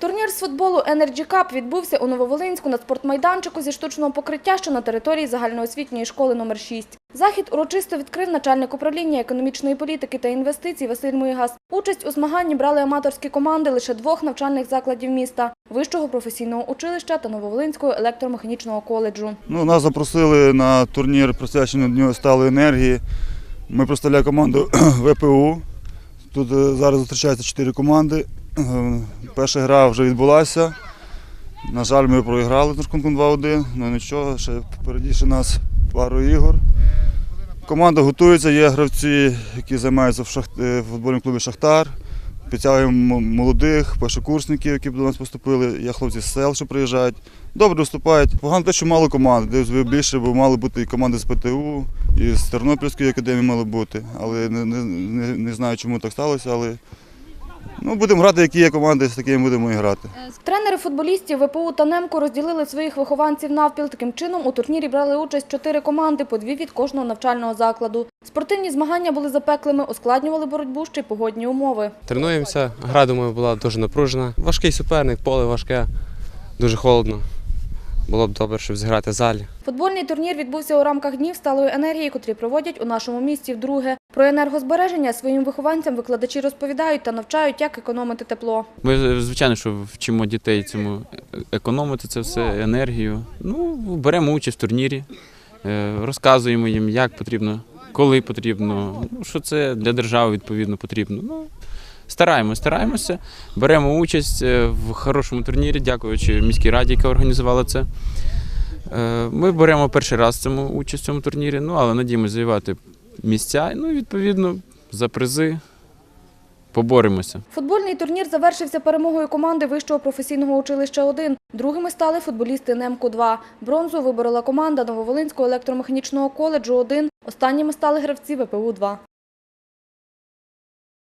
Турнір з футболу Energy Cup відбувся у Нововолинську на спортмайданчику зі штучного покриття, що на території загальноосвітньої школи номер 6. Захід урочисто відкрив начальник управління економічної політики та інвестицій Василь Муйгас. Участь у змаганні брали аматорські команди лише двох навчальних закладів міста – Вищого професійного училища та Нововолинського електромеханічного коледжу. Ну, нас запросили на турнір присвячений Дню сталої енергії. Ми представляємо команду ВПУ. Тут е, зараз зустрічаються чотири команди. Е, Перша гра вже відбулася. На жаль, ми програли з рахунком 2-1. Ну нічого, ще впереді ще нас пару ігор. Команда готується, є гравці, які займаються в, шахт... е, в футбольному клубі Шахтар. Підтягуємо молодих, першокурсників, які до нас поступили. Є хлопці з сел, що приїжджають. Добре виступають. Погано те, що мало команд. Десь більше, бо мали бути і команди з ПТУ, і з Тернопільської академії мали бути. Але не, не, не знаю, чому так сталося. Але ну, будемо грати, які є команди, з такими будемо і грати. Тренери футболістів ВПУ та Немко розділили своїх вихованців навпіл. Таким чином у турнірі брали участь чотири команди, по дві від кожного навчального закладу. Спортивні змагання були запеклими, ускладнювали боротьбу ще й погодні умови. Тренуємося. Гра, думаю, була дуже напружена. Важкий суперник, поле важке, дуже холодно. Було б добре, щоб зіграти в залі. Футбольний турнір відбувся у рамках днів сталої енергії, котрі проводять у нашому місті вдруге. Про енергозбереження своїм вихованцям викладачі розповідають та навчають, як економити тепло. Ми, звичайно, що вчимо дітей цьому економити це все, енергію. Ну, беремо участь в турнірі, е, розказуємо їм, як потрібно, коли потрібно, ну, що це для держави відповідно потрібно. Ну, стараємося, стараємося, беремо участь е, в хорошому турнірі, дякуючи міській раді, яка організувала це. Е, Ми беремо перший раз цьому участь в цьому турнірі, ну, але надіємося завоювати місця. Ну, відповідно, за призи поборемося. Футбольний турнір завершився перемогою команди Вищого професійного училища 1. Другими стали футболісти Немку-2. Бронзу виборола команда Нововолинського електромеханічного коледжу 1. Останніми стали гравці ВПУ-2.